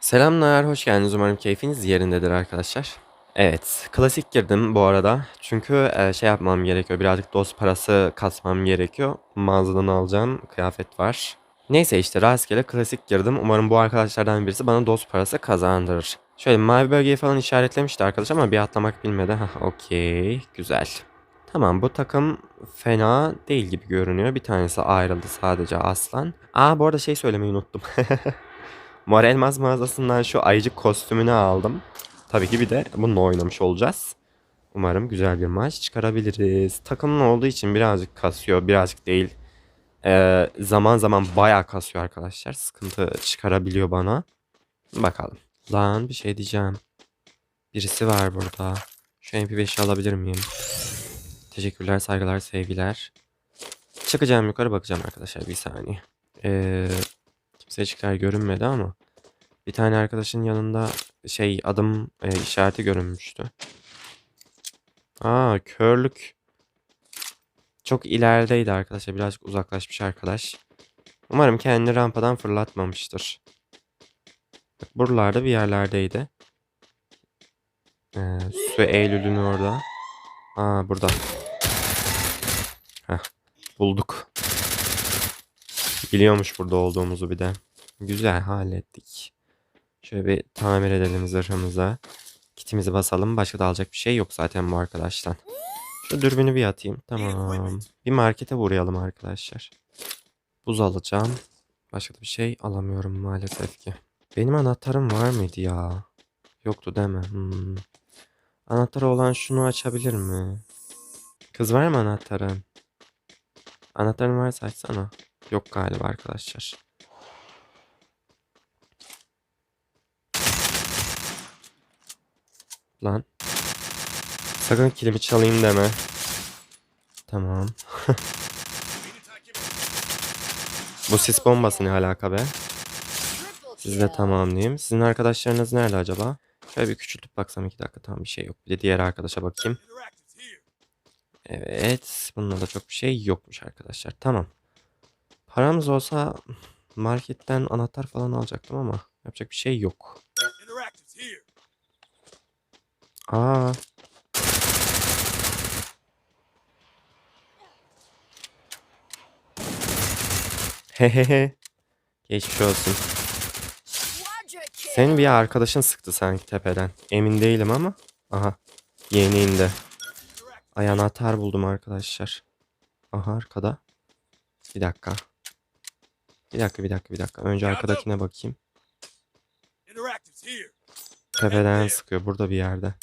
Selamlar, hoş geldiniz. Umarım keyfiniz yerindedir arkadaşlar. Evet, klasik girdim bu arada. Çünkü e, şey yapmam gerekiyor. Birazcık dost parası kasmam gerekiyor. Mağazadan alacağım kıyafet var. Neyse işte rastgele klasik girdim. Umarım bu arkadaşlardan birisi bana dost parası kazandırır. Şöyle mavi bölgeyi falan işaretlemişti arkadaş ama bir atlamak bilmedi. Hah, okey, güzel. Tamam bu takım fena değil gibi görünüyor. Bir tanesi ayrıldı sadece aslan. Aa bu arada şey söylemeyi unuttum. Mor Elmas mağazasından şu ayıcık kostümünü aldım. Tabii ki bir de bununla oynamış olacağız. Umarım güzel bir maç çıkarabiliriz. Takımın olduğu için birazcık kasıyor, birazcık değil. Ee, zaman zaman bayağı kasıyor arkadaşlar. Sıkıntı çıkarabiliyor bana. Bakalım. Lan bir şey diyeceğim. Birisi var burada. Şu MP5'i alabilir miyim? Teşekkürler, saygılar, sevgiler. Çıkacağım yukarı bakacağım arkadaşlar bir saniye. Ee, kimse çıkar görünmedi ama. Bir tane arkadaşın yanında şey adım e, işareti görünmüştü. Aa körlük. Çok ilerideydi arkadaşlar. Birazcık uzaklaşmış arkadaş. Umarım kendini rampadan fırlatmamıştır. Bak buralarda bir yerlerdeydi. Ee, su Eylül'ün orada. Aa burada. Heh, bulduk. Biliyormuş burada olduğumuzu bir de. Güzel hallettik. Şöyle bir tamir edelim zırhımıza. Kitimizi basalım. Başka da alacak bir şey yok zaten bu arkadaştan. Şu dürbünü bir atayım. Tamam. Bir markete uğrayalım arkadaşlar. Buz alacağım. Başka da bir şey alamıyorum maalesef ki. Benim anahtarım var mıydı ya? Yoktu değil mi? Hmm. Anahtarı olan şunu açabilir mi? Kız var mı anahtarın? Anahtarın varsa açsana. Yok galiba arkadaşlar. Lan. Sakın kilimi çalayım deme. Tamam. Bu sis bombası ne alaka be? Siz de tamamlayayım. Sizin arkadaşlarınız nerede acaba? Şöyle bir küçültüp baksam iki dakika tamam bir şey yok. Bir de diğer arkadaşa bakayım. Evet. Bunda da çok bir şey yokmuş arkadaşlar. Tamam. Paramız olsa marketten anahtar falan alacaktım ama yapacak bir şey yok. Aa. Hehehe. Geçmiş olsun. Senin bir arkadaşın sıktı sanki tepeden. Emin değilim ama. Aha. Yeni indi. Ay anahtar buldum arkadaşlar. Aha arkada. Bir dakika. Bir dakika bir dakika bir dakika. Önce arkadakine bakayım. Tepeden sıkıyor burada bir yerde.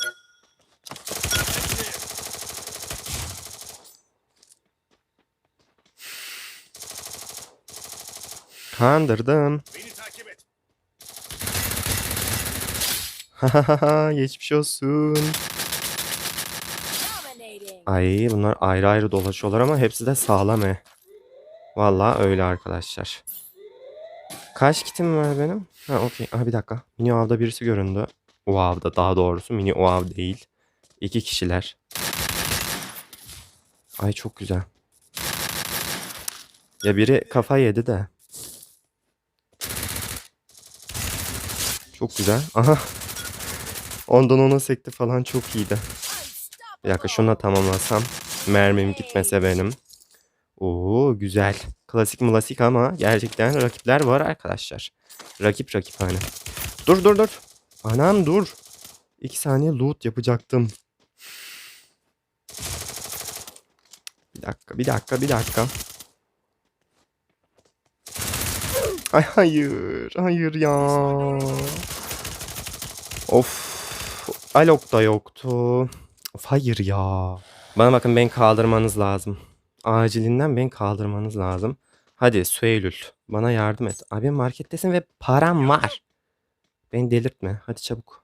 Kandırdım. Hahaha geçmiş olsun. Ay bunlar ayrı ayrı dolaşıyorlar ama hepsi de sağlam he. Vallahi öyle arkadaşlar. Kaç kitim var benim? Ha okey. Aha bir dakika. Mini avda birisi göründü. O avda daha doğrusu. Mini o av değil. İki kişiler. Ay çok güzel. Ya biri kafa yedi de. Çok güzel. Aha. Ondan ona sekti falan çok iyiydi. Bir dakika şuna tamamlasam. Mermim gitmese benim. Oo güzel. Klasik klasik ama gerçekten rakipler var arkadaşlar. Rakip rakip hani. Dur dur dur. Anam dur. İki saniye loot yapacaktım. Bir dakika bir dakika bir dakika. Ay hayır. Hayır ya. Of. Alok da yoktu. Of hayır ya. Bana bakın beni kaldırmanız lazım. Acilinden beni kaldırmanız lazım. Hadi Süeylül bana yardım et. Abi markettesin ve param var. Beni delirtme. Hadi çabuk.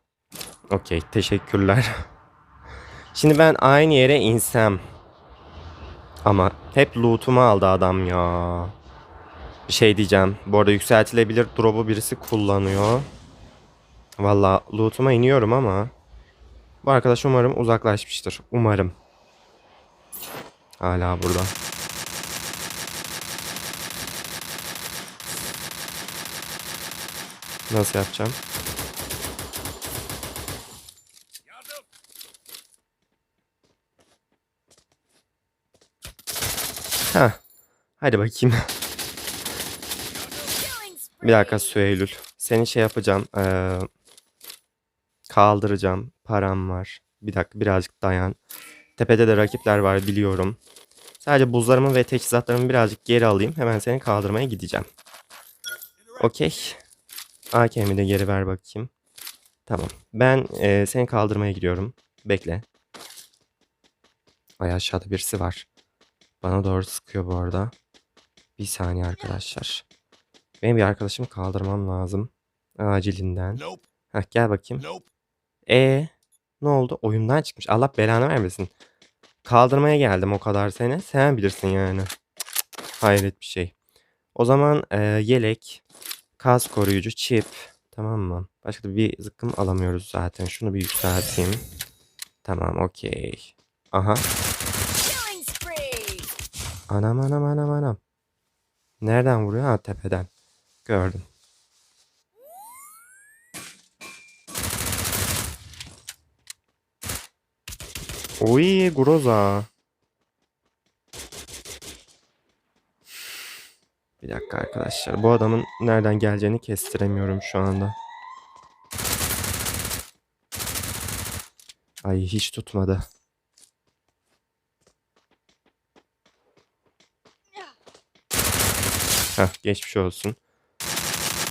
Okey teşekkürler. Şimdi ben aynı yere insem. Ama hep loot'umu aldı adam ya. Bir şey diyeceğim. Bu arada yükseltilebilir drop'u birisi kullanıyor. Valla loot'uma iniyorum ama. Bu arkadaş umarım uzaklaşmıştır. Umarım. Hala burada. Nasıl yapacağım? Ha. Hadi bakayım. Bir dakika Süheylül. Seni şey yapacağım. Ee, kaldıracağım. Param var. Bir dakika birazcık dayan. Tepede de rakipler var biliyorum. Sadece buzlarımı ve teçhizatlarımı birazcık geri alayım. Hemen seni kaldırmaya gideceğim. Okey. AKM'i de geri ver bakayım. Tamam. Ben eee, seni kaldırmaya gidiyorum. Bekle. Ay aşağıda birisi var. Bana doğru sıkıyor bu arada. Bir saniye arkadaşlar. Benim bir arkadaşımı kaldırmam lazım. Acilinden. Nope. Heh, gel bakayım. Nope. E ne oldu? Oyundan çıkmış. Allah belanı vermesin. Kaldırmaya geldim o kadar sene. Sen bilirsin yani. Hayret bir şey. O zaman e, yelek, kas koruyucu, çip. Tamam mı? Başka da bir zıkkım alamıyoruz zaten. Şunu bir yükselteyim. Tamam okey. Aha. Anam anam anam anam. Nereden vuruyor? Ha tepeden. Gördüm. Uy Groza. Bir dakika arkadaşlar. Bu adamın nereden geleceğini kestiremiyorum şu anda. Ay hiç tutmadı. Heh, geçmiş olsun.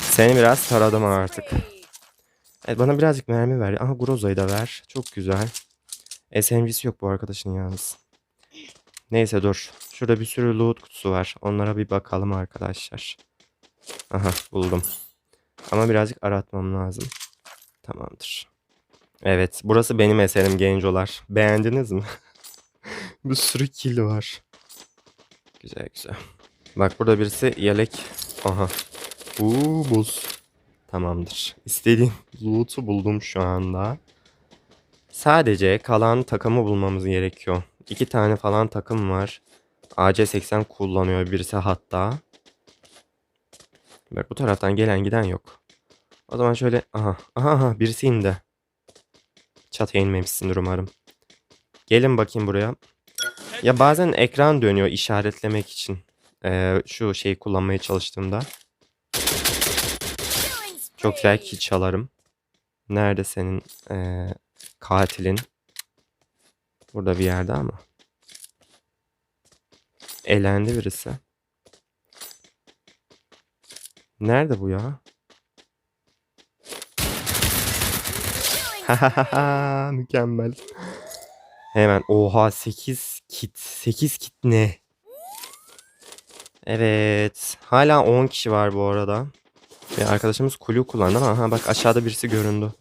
Seni biraz taradım artık. Evet bana birazcık mermi ver. Aha Groza'yı da ver. Çok güzel. SMG'si yok bu arkadaşın yalnız. Neyse dur. Şurada bir sürü loot kutusu var. Onlara bir bakalım arkadaşlar. Aha buldum. Ama birazcık aratmam lazım. Tamamdır. Evet burası benim eserim gencolar. Beğendiniz mi? bir sürü kill var. Güzel güzel. Bak burada birisi yelek. Aha. Uuu buz. Tamamdır. İstediğim loot'u buldum şu anda. Sadece kalan takımı bulmamız gerekiyor. İki tane falan takım var. AC-80 kullanıyor birisi hatta. Bak bu taraftan gelen giden yok. O zaman şöyle... Aha, aha, aha birisi indi. Çatıya inmemişsindir umarım. Gelin bakayım buraya. Ya bazen ekran dönüyor işaretlemek için. Ee, şu şeyi kullanmaya çalıştığımda. Çok güzel çalarım. Nerede senin eee, katilin? Burada bir yerde ama. Elendi birisi. Nerede bu ya? Mükemmel. Hemen oha 8 kit. 8 kit ne? Evet. Hala 10 kişi var bu arada. Ve arkadaşımız kulu kullandı ama aha bak aşağıda birisi göründü.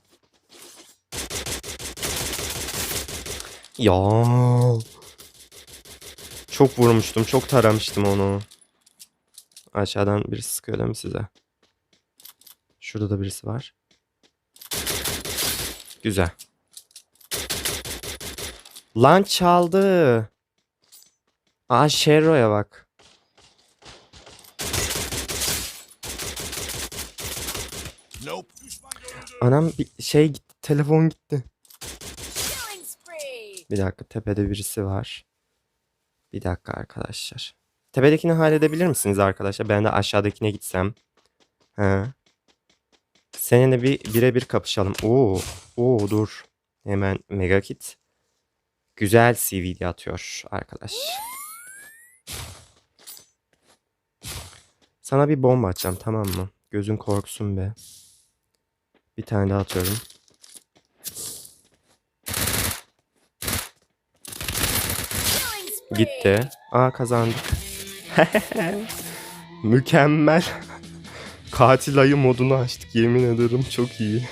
Ya. Çok vurmuştum. Çok taramıştım onu. Aşağıdan birisi sıkıyor değil mi size? Şurada da birisi var. Güzel. Lan çaldı. Aa Sherro'ya bak. Nope. Anam bir şey gitti. Telefon gitti. Bir dakika tepede birisi var. Bir dakika arkadaşlar. Tepedekini halledebilir misiniz arkadaşlar? Ben de aşağıdakine gitsem. He. Seninle bir birebir kapışalım. Oo, oo dur. Hemen mega kit. Güzel CV'de atıyor arkadaş. Sana bir bomba atacağım tamam mı? Gözün korksun be. Bir tane daha atıyorum. Gitti. Aa kazandık. Mükemmel. Katil ayı modunu açtık yemin ederim çok iyi.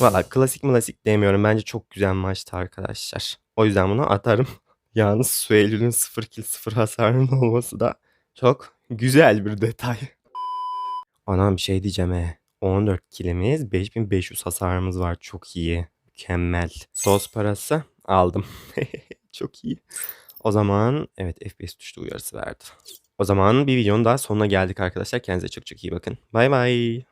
Valla klasik klasik demiyorum. Bence çok güzel maçtı arkadaşlar. O yüzden bunu atarım. Yalnız Suelül'ün 0 kill 0 hasarının olması da çok güzel bir detay. Anam bir şey diyeceğim he. 14 killimiz 5500 hasarımız var. Çok iyi. Mükemmel. Sos parası aldım. çok iyi. O zaman evet FPS düştü uyarısı verdi. O zaman bir videonun daha sonuna geldik arkadaşlar. Kendinize çok çok iyi bakın. Bay bay.